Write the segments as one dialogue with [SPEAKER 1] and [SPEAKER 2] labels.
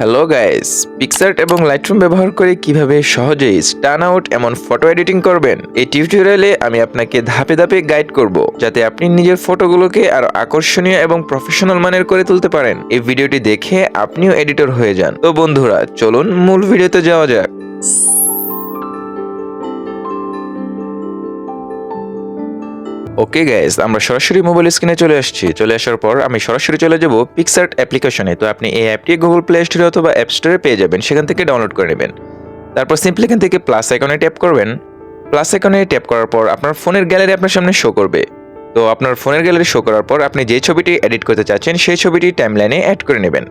[SPEAKER 1] Hello guys PicsArt এবং Lightroom ব্যবহার করে কীভাবে সহজেই স্টান আউট এমন ফটো এডিটিং করবেন, এই টিউটোরিয়ালে আমি আপনাকে ধাপে ধাপে গাইড করব, যাতে আপনি নিজের ফটোগুলোকে আরও আকর্ষণীয় এবং প্রফেশনাল মানের করে তুলতে পারেন। এই ভিডিওটি দেখে আপনিও এডিটর হয়ে যান। তো বন্ধুরা, চলুন মূল ভিডিওতে যাওয়া যাক। ওকে গাইজ আমরা সরাসরি মোবাইল স্ক্রিনে চলে আসছি। চলে আসার পর আমি সরাসরি চলে যাব পিকসার্ট অ্যাপ্লিকেশনে তো আপনি এই অ্যাপটি গুগল প্লে স্টোরে অথবা অ্যাপ স্টোরে পেয়ে যাবেন। সেখান থেকে ডাউনলোড করে নেবেন। তারপর সিম্পলি এখান থেকে প্লাস আইকনে ট্যাপ করবেন। প্লাস আইকনে ট্যাপ করার পর আপনার ফোনের গ্যালারি আপনার সামনে শো করবে। তো আপনার ফোনের গ্যালারি শো করার পর আপনি যে ছবিটি এডিট করতে চাচ্ছেন, সেই ছবিটি টাইমলাইনে অ্যাড করে নেবেন।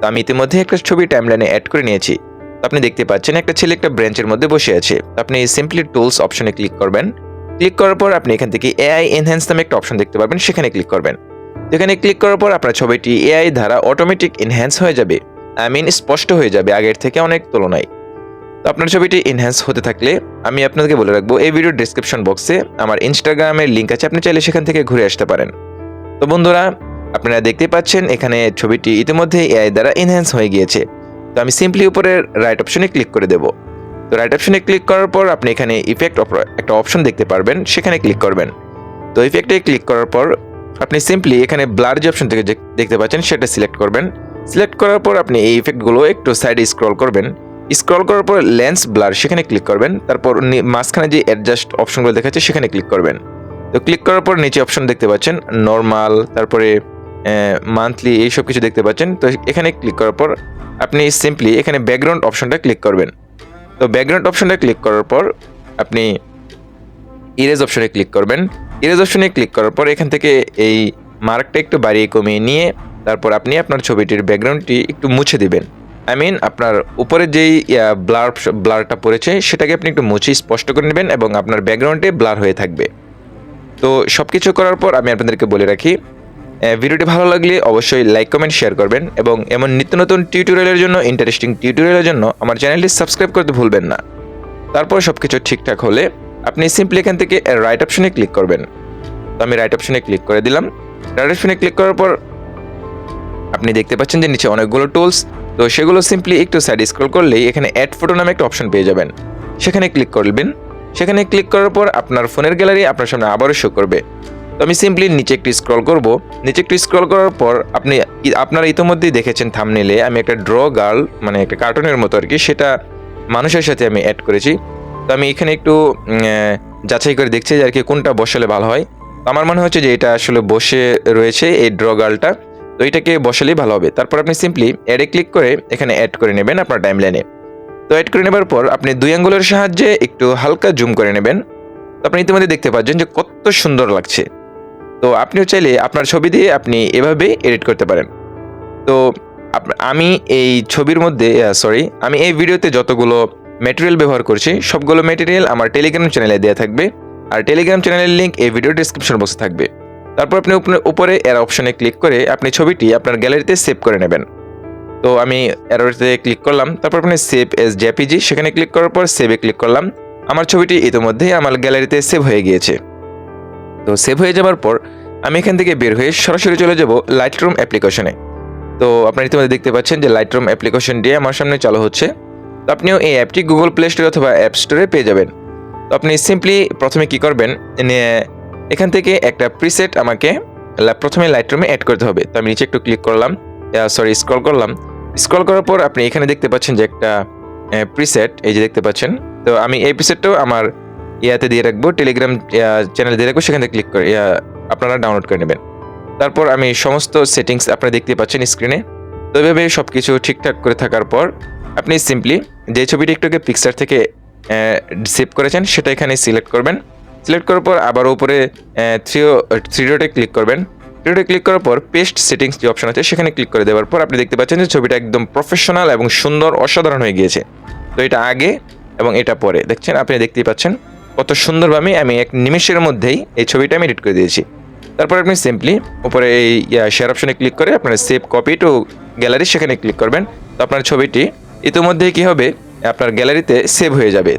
[SPEAKER 1] তো আমি ইতিমধ্যে একটা ছবি টাইমলাইনে অ্যাড করে নিয়েছি। তো আপনি দেখতে পাচ্ছেন একটা ছেলে একটা ব্রেঞ্চের মধ্যে বসে আছে। আপনি সিম্পলি টুলস অপশনে ক্লিক করবেন। ক্লিক করার পর আপনি এখান থেকে এআই এনহ্যান্স নামে একটা অপশন দেখতে পাবেন সেখানে ক্লিক করবেন। এখানে ক্লিক করার পর আপনার ছবিটি এআই দ্বারা অটোমেটিক এনহ্যান্স হয়ে যাবে। আই মিন স্পষ্ট হয়ে যাবে আগের থেকে অনেক তুলনায়। তো আপনার ছবিটি এনহ্যান্স হতে থাকলে আমি আপনাদেরকে বলে রাখব, এই ভিডিওর ডিসক্রিপশন বক্সে আমার ইনস্টাগ্রামের লিঙ্ক আছে, আপনি চাইলে সেখান থেকে ঘুরে আসতে পারেন। তো বন্ধুরা, আপনারা দেখতে পাচ্ছেন এখানে ছবিটি ইতিমধ্যে এআই দ্বারা এনহ্যান্স হয়ে গিয়েছে। তো আমি সিম্পলি উপরের রাইট অপশনে ক্লিক করে দেবো। তো রাইট অপশনে ক্লিক করার পর আপনি এখানে ইফেক্ট একটা অপশন দেখতে পারবেন, সেখানে ক্লিক করবেন। তো ইফেক্টে ক্লিক করার পর আপনি সিম্পলি এখানে ব্লার যে অপশন থেকে দেখতে পাচ্ছেন সেটা সিলেক্ট করবেন। সিলেক্ট করার পর আপনি এই ইফেক্টগুলো একটু সাইডে স্ক্রল করবেন। স্ক্রল করার পর লেন্স ব্লার সেখানে ক্লিক করবেন। তারপর মাঝখানে যে অ্যাডজাস্ট অপশনগুলো দেখাচ্ছে সেখানে ক্লিক করবেন। তো ক্লিক করার পর নিচে অপশন দেখতে পাচ্ছেন নর্মাল তারপরে মান্থলি এইসব কিছু দেখতে পাচ্ছেন। তো এখানে ক্লিক করার পর আপনি সিম্পলি এখানে ব্যাকগ্রাউন্ড অপশনটা ক্লিক করবেন। তো ব্যাকগ্রাউন্ড অপশনে ক্লিক করার পর আপনি ইরেজ অপশনে ক্লিক করবেন। ইরেজ অপশনে ক্লিক করার পর এখান থেকে এই মার্কটা একটু বাড়িয়ে কমিয়ে নিয়ে তারপর আপনি আপনার ছবিটির ব্যাকগ্রাউন্ডটি একটু মুছে দিবেন। আই মিন আপনার উপরে যেই ব্লার ব্লারটা পড়েছে সেটাকে আপনি একটু মুছে স্পষ্ট করে নেবেন এবং আপনার ব্যাকগ্রাউন্ডে ব্লার হয়ে থাকবে। তো সব কিছু করার পর আমি আপনাদেরকে বলে রাখি ভিডিওটি ভালো লাগলে অবশ্যই লাইক, কমেন্ট, শেয়ার করবেন এবং এমন নিত্য নতুন টিউটোরিয়ালের জন্য ইন্টারেস্টিং টিউটোরিয়ালের জন্য আমার চ্যানেলটি সাবস্ক্রাইব করতে ভুলবেন না। তারপর সব কিছু ঠিকঠাক হলে আপনি সিম্পলি এখান থেকে রাইট অপশনে ক্লিক করবেন। তো আমি রাইট অপশনে ক্লিক করে দিলাম। রাইট অপশনে ক্লিক করার পর আপনি দেখতে পাচ্ছেন যে নিচে অনেকগুলো টুলস তো সেগুলো সিম্পলি একটু সাইড স্ক্রল করলেই এখানে অ্যাড ফটো নামে একটা অপশন পেয়ে যাবেন। সেখানে ক্লিক করবেন। সেখানে ক্লিক করার পর আপনার ফোনের গ্যালারি আপনার সামনে আবারও শো করবে। তো আমি সিম্পলি নিচে একটু স্ক্রল করব। নিচে একটু স্ক্রল করার পর আপনি আপনারা ইতিমধ্যেই দেখেছেন থামনেলে আমি একটা ড্র গার্ল মানে একটা কার্টুনের মতো আর কি সেটা মানুষের সাথে আমি অ্যাড করেছি। তো আমি এখানে একটু যাচাই করে দেখছি যে আর কি কোনটা বসালে ভালো হয়। আমার মনে হচ্ছে যে এটা আসলে বসে রয়েছে এই ড্র গার্লটা তো এটাকে বসালেই ভালো হবে। তারপর আপনি সিম্পলি অ্যাডে ক্লিক করে এখানে অ্যাড করে নেবেন আপনার টাইম টাইমলাইনে তো অ্যাড করে নেবার পর আপনি দুই আঙ্গুলের সাহায্যে একটু হালকা জুম করে নেবেন। তো আপনি ইতিমধ্যে দেখতে পাচ্ছেন যে কত সুন্দর লাগছে। তো আপনিও চাইলে আপনার ছবি দিয়ে আপনি এভাবে এডিট করতে পারেন। তো আমি এই ছবির মধ্যে সরি আমি এই ভিডিওতে যতগুলো ম্যাটেরিয়াল ব্যবহার করছি, সবগুলো ম্যাটেরিয়াল আমার টেলিগ্রাম চ্যানেলে দেওয়া থাকবে। আর টেলিগ্রাম চ্যানেলের লিঙ্ক এই ভিডিও ডিসক্রিপশন বক্সে থাকবে। তারপর আপনি উপরে- এর অপশনে ক্লিক করে আপনি ছবিটি আপনার গ্যালারিতে সেভ করে নেবেন। তো আমি এরোতে ক্লিক করলাম, তারপর আপনি সেভ এস জেপিজি সেখানে ক্লিক করার পর সেভে ক্লিক করলাম। আমার ছবিটি ইতিমধ্যেই আমার গ্যালারিতে সেভ হয়ে গিয়েছে। তো সেভ হয়ে যাওয়ার পর আমি এখান থেকে বের হয়ে সরাসরি চলে যাব লাইট রুম অ্যাপ্লিকেশনে তো আপনারা ইতিমধ্যে দেখতে পাচ্ছেন যে লাইট রুম অ্যাপ্লিকেশনটি আমার সামনে চালু হচ্ছে। তো আপনিও এই অ্যাপটি গুগল প্লে স্টোর অথবা অ্যাপ স্টোরে পেয়ে যাবেন। তো আপনি সিম্পলি প্রথমে কি করবেন? এখান থেকে একটা প্রিসেট আমাকে প্রথমে লাইট রুমে অ্যাড করতে হবে। তো আমি নিচে একটু ক্লিক করলাম। সরি স্ক্রল করলাম। স্ক্রল করার পর আপনি এখানে দেখতে পাচ্ছেন যে একটা প্রিসেট এই যে দেখতে পাচ্ছেন। তো আমি এই প্রিসেটটাও আমার ইয়াতে দিয়ে রাখব টেলিগ্রাম চ্যানেল দিয়ে রাখব, সেখানে ক্লিক করে আপনারা ডাউনলোড করে নেবেন। তারপর আমি সমস্ত সেটিংস আপনারা দেখতে পাচ্ছেন স্ক্রিনে তো এভাবে সব কিছু ঠিকঠাক করে থাকার পর, আপনি সিম্পলি যে ছবিটি একটুকে পিকচার থেকে সেভ করেছেন, সেটা এখানে সিলেক্ট করবেন। সিলেক্ট করার পর আবার উপরে থ্রি থ্রি ডটে ক্লিক করবেন। থ্রি ডটে ক্লিক করার পর পেস্ট সেটিংস যে অপশন আছে, সেখানে ক্লিক করে দেওয়ার পর আপনি দেখতে পাচ্ছেন যে ছবিটা একদম প্রফেশনাল এবং সুন্দর, অসাধারণ হয়ে গিয়েছে। তো এটা আগে এবং এটা পরে। দেখছেন? আপনি দেখতেই পাচ্ছেন। কত সুন্দরভাবে আমি এক নিমেষের মধ্যেই এই ছবিটা আমি এডিট করে দিয়েছি। তারপর আপনি সিম্পলি উপরে এই শেয়ার অপশনে ক্লিক করে আপনার সেভ কপি টু গ্যালারি সেখানে ক্লিক করবেন। তো আপনার ছবিটি ইতিমধ্যেই কী হবে? আপনার গ্যালারিতে সেভ হয়ে যাবে।